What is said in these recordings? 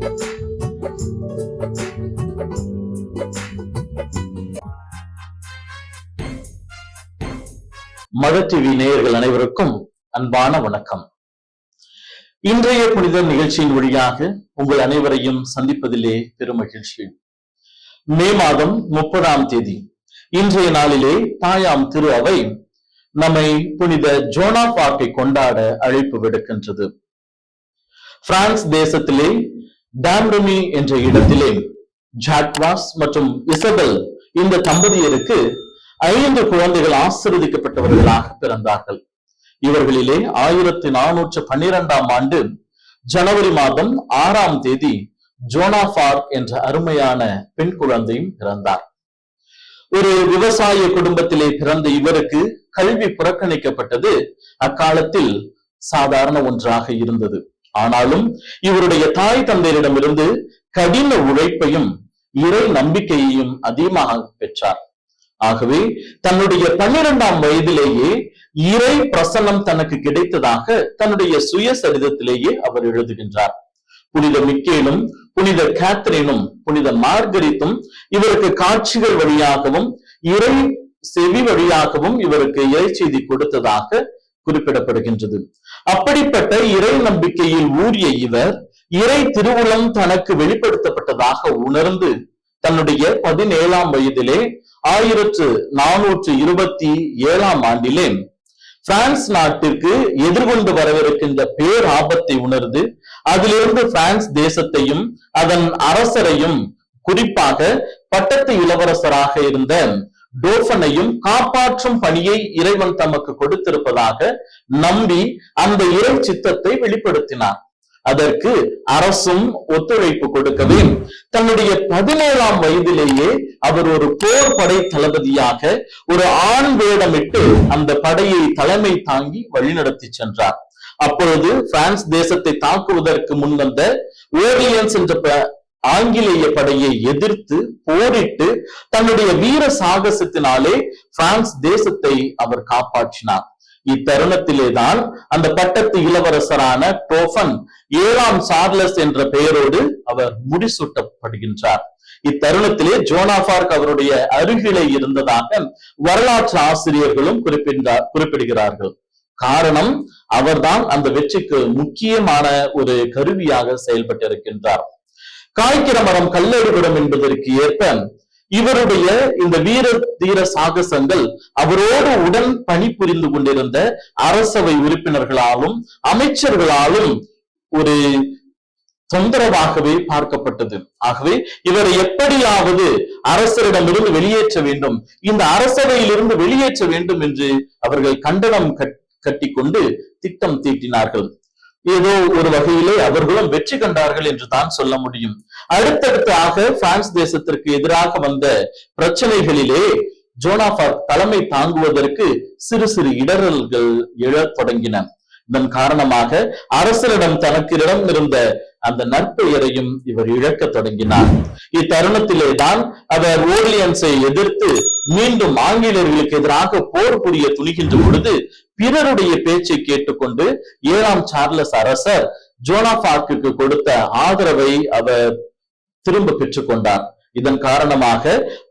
மத டிவி நேயர்கள் அனைவருக்கும் அன்பான வணக்கம். இன்றைய புனித நிகழ்ச்சியின் வழியாக உங்கள் அனைவரையும் சந்திப்பதிலே பெருமகிழ்ச்சி மே மாதம் முப்பதாம் தேதி இன்றைய நாளிலே தாயாம் திரு அவை நம்மை புனித ஜோனா பார்க்கை கொண்டாட அழைப்பு விடுக்கின்றது. பிரான்ஸ் தேசத்திலே டாம்ரமி என்ற இடத்திலே ஜாக்வாஸ் மற்றும் இசபெல் இந்த தம்பதியருக்கு ஐந்து குழந்தைகள் ஆசிர்வதிக்கப்பட்டவர்களாக பிறந்தார்கள். இவர்களிலே ஆயிரத்தி நானூற்று பன்னிரெண்டாம் ஆண்டு ஜனவரி மாதம் ஆறாம் தேதி ஜோனாஃபார் என்ற அருமையான பெண் குழந்தையும் பிறந்தார். ஒரு விவசாய குடும்பத்திலே பிறந்த இவருக்கு கல்வி புறக்கணிக்கப்பட்டது அக்காலத்தில் சாதாரண ஒன்றாக இருந்தது. ஆனாலும் இவருடைய தாய் தந்தையரிடமிருந்து கடின உழைப்பையும் இறை நம்பிக்கையையும் அதிகமாக பெற்றார். ஆகவே தன்னுடைய பன்னிரெண்டாம் வயதிலேயே இறை பிரசன்னம் தனக்கு கிடைத்ததாக தன்னுடைய சுயசரிதத்திலேயே அவர் எழுதுகின்றார். புனித மிக்கேலும் புனித கேத்ரினும் புனித மார்கரித்தும் இவருக்கு காட்சிகள் வழியாகவும் இறை செவி வழியாகவும் இவருக்கு இறை செய்தி கொடுத்ததாக குறிப்பிடப்படுகின்றது. அப்படிப்பட்ட இறை நம்பிக்கையில் ஊறிய இவர் இறை திருவுளம் தனக்கு வெளிப்படுத்தப்பட்டதாக உணர்ந்து தன்னுடைய பதினேழாம் வயதிலே ஆயிரத்து நானூற்று இருபத்தி ஏழாம் ஆண்டிலே பிரான்ஸ் நாட்டிற்கு எதிர்கொண்டு வரவிருக்கின்ற பேர் ஆபத்தை உணர்ந்து அதிலிருந்து பிரான்ஸ் தேசத்தையும் அதன் அரசரையும் குறிப்பாக பட்டத்து இளவரசராக இருந்த டோஃபனையும் காப்பாற்றும் பணியை இறைவன் தமக்கு கொடுத்திருப்பதாக நம்பி அந்த இறை சித்தத்தை வெளிப்படுத்தினார். அதற்கு அரசும் ஒத்துழைப்பு கொடுக்கவே தன்னுடைய பதினேழாம் வயதிலேயே அவர் ஒரு போர் படை தளபதியாக ஒரு ஆண் வேடமிட்டு அந்த படையை தலைமை தாங்கி வழிநடத்தி சென்றார். அப்பொழுது பிரான்ஸ் தேசத்தை தாக்குவதற்கு முன் வந்த ஓரியன்ஸ் என்ற ஆங்கிலேய படையை எதிர்த்து போரிட்டு தன்னுடைய வீர சாகசத்தினாலே பிரான்ஸ் தேசத்தை அவர் காப்பாற்றினார். இத்தருணத்திலேதான் அந்த பட்டத்து இளவரசரான டோஃபன் ஏழாம் சார்லஸ் என்ற பெயரோடு அவர் முடிசூட்டப்படுகின்றார். இத்தருணத்திலே ஜோனாபார்க் அவருடைய அருகிலே இருந்ததாக வரலாற்று ஆசிரியர்களும் குறிப்பிட்டார் குறிப்பிடுகிறார்கள். காரணம் அவர்தான் அந்த வெற்றிக்கு முக்கியமான ஒரு கருவியாக செயல்பட்டிருக்கின்றார். காய்க்கிற மரம் கல்லெடுபடும் என்பதற்கு ஏற்ப இவருடைய இந்த வீர தீர சாகசங்கள் அவரோடு உடன் பணிபுரிந்து கொண்டிருந்த அரசவை உறுப்பினர்களாலும் அமைச்சர்களாலும் ஒரு தொந்தரவாகவே பார்க்கப்பட்டது. ஆகவே இவரை எப்படியாவது அரசரிடமிருந்து வெளியேற்ற வேண்டும் இந்த அரசவையிலிருந்து வெளியேற்ற வேண்டும் என்று அவர்கள் கண்டனம் கட்- கட்டிக்கொண்டு திட்டம் தீட்டினார்கள். ஏதோ ஒரு வகையிலே அவர்களும் வெற்றி கண்டார்கள் என்று தான் சொல்ல முடியும். அடுத்தடுத்தாக பிரான்ஸ் தேசத்திற்கு எதிராக வந்த பிரச்சனைகளிலே ஜோனாஃபார் தலைமை தாங்குவதற்கு சிறு சிறு இடரல்கள் எழத் தொடங்கின. இதன் காரணமாக அரசரிடம் தனக்கிடம் இருந்த அந்த நற்பெயரையும் இவர் இழக்க தொடங்கினார். இத்தருணத்திலே தான் அவர் ஓர்லியன்ஸை எதிர்த்து மீண்டும் ஆங்கிலேயர்களுக்கு எதிராக போர் புரிய துணிகின்ற பொழுது பிறருடைய பேச்சை கேட்டுக்கொண்டு ஏழாம் சார்லஸ் அரசர் ஜோனாபார்க்கு கொடுத்த ஆதரவை அவர் திரும்ப பெற்றுக்கொண்டார். இதன் காரணமாக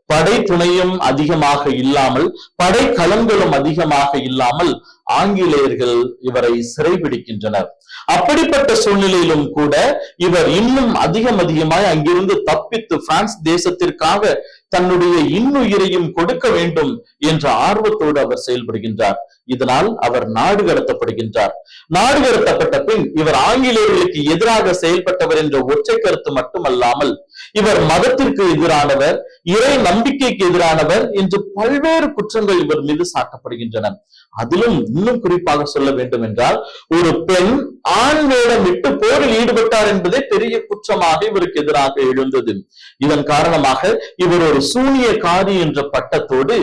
படை துணையும் அதிகமாக இல்லாமல் படை களங்களும் அதிகமாக இல்லாமல் ஆங்கிலேயர்கள் இவரை சிறைபிடிக்கின்றனர். அப்படிப்பட்ட சூழ்நிலையிலும் கூட இவர் இன்னும் அதிகம் அதிகமாய் அங்கிருந்து தப்பித்து பிரான்ஸ் தேசத்திற்காக தன்னுடைய இன்னுயிரையும் கொடுக்க வேண்டும் என்ற ஆர்வத்தோடு அவர் செயல்படுகின்றார். இதனால் அவர் நாடு கடத்தப்படுகின்றார். நாடு கடத்தப்பட்ட பின் இவர் ஆங்கிலேயர்களுக்கு எதிராக செயல்பட்டவர் என்ற ஒற்றை கருத்து மட்டுமல்லாமல் இவர் மதத்திற்கு எதிரானவர் இறை நம்பிக்கைக்கு எதிரானவர் என்று பல்வேறு குற்றங்கள் இவர் மீது சாட்டப்படுகின்றன. அதிலும் இன்னும் குறிப்பாக சொல்ல வேண்டும் என்றால் ஒரு பெண் ஆண் வேடம் விட்டு போரில் ஈடுபட்டார் என்பதே பெரிய குற்றமாக இவருக்கு எதிராக எழுந்தது. இதன் காரணமாக இவர் ஒரு சூனியக்காரி என்ற பட்டத்தோடு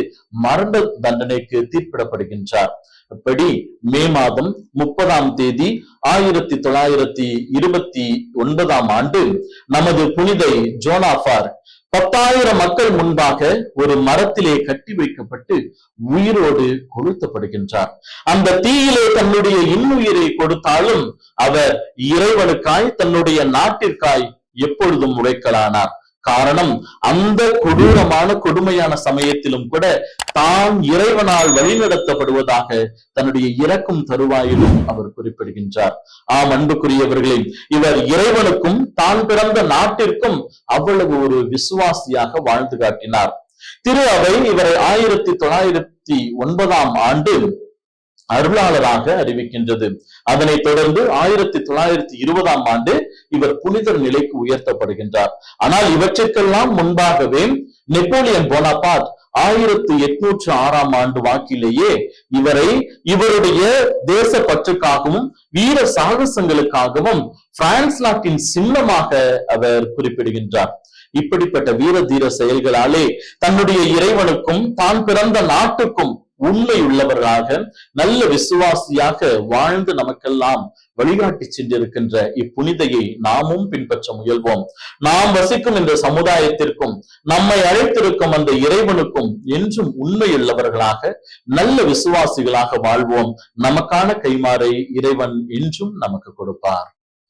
மரண தண்டனைக்கு தீர்ப்பிடப்படுகின்றார். அப்படி மே மாதம் முப்பதாம் தேதி ஆயிரத்தி தொள்ளாயிரத்தி இருபத்தி ஒன்பதாம் ஆண்டு நமது புனிதை ஜோனாஃபார் பத்தாயிரம் மக்கள் முன்பாக ஒரு மரத்திலே கட்டி வைக்கப்பட்டு உயிரோடு கொளுத்தப்படுகின்றார். அந்த தீயிலே தன்னுடைய இன்னுயிரை கொடுத்தாலும் அவர் இறைவனுக்காய் தன்னுடைய நாட்டிற்காய் எப்பொழுதும் உழைக்கலானார். காரணம் அந்த கொடூரமான கொடுமையான சமயத்திலும் கூட தான் இறைவனால் வழிநடத்தப்படுவதாக தன்னுடைய இறக்கும் தருவாயிலும் அவர் குறிப்பிடுகின்றார். ஆம் அன்புக்குரியவர்களே இவர் இறைவனுக்கும் தான் பிறந்த நாட்டிற்கும் அவ்வளவு ஒரு விசுவாசியாக வாழ்ந்து காட்டினார். திரு அவை இவரை ஆயிரத்தி தொள்ளாயிரத்தி ஒன்பதாம் ஆண்டு அருளாளராக அறிவிக்கின்றது. அதனைத் தொடர்ந்து ஆயிரத்தி தொள்ளாயிரத்தி இருபதாம் ஆண்டு இவர் புனிதர் நிலைக்கு உயர்த்தப்படுகின்றார். ஆனால் இவற்றுக்கெல்லாம் முன்பாகவே நெப்போலியன் போனாபார்ட் ஆயிரத்தி எட்நூற்று ஆறாம் ஆண்டு வாக்கிலேயே இவரை இவருடைய தேச பற்றுக்காகவும் வீர சாகசங்களுக்காகவும் பிரான்ஸ் நாட்டின் சின்னமாக அவர் குறிப்பிடுகின்றார். இப்படிப்பட்ட வீர தீர செயல்களாலே தன்னுடைய இறைவனுக்கும் தான் பிறந்த நாட்டுக்கும் உண்மை உள்ளவர்களாக நல்ல விசுவாசியாக வாழ்ந்து நமக்கெல்லாம் வழிகாட்டி சென்றிருக்கின்ற இப்புனிதையை நாமும் பின்பற்ற முயல்வோம். நாம் வசிக்கும் இந்த சமுதாயத்திற்கும் நம்மை அழைத்திருக்கும் அந்த இறைவனுக்கும் என்றும் உண்மையுள்ளவர்களாக நல்ல விசுவாசிகளாக வாழ்வோம். நமக்கான கைமாறை இறைவன் என்றும் நமக்கு கொடுப்பார்.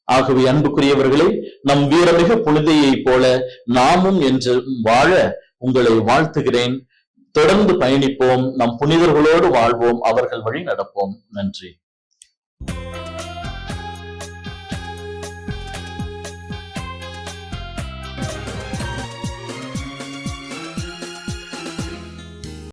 ஆகவே அன்புக்குரியவர்களே நம் வீரமிகு புனிதையை போல நாமும் என்று வாழ உங்களை வாழ்த்துகிறேன். தொடர்ந்து பயணிப்போம். நம் புனிதர்களோடு வாழ்வோம். அவர்கள் வழி நடப்போம். நன்றி.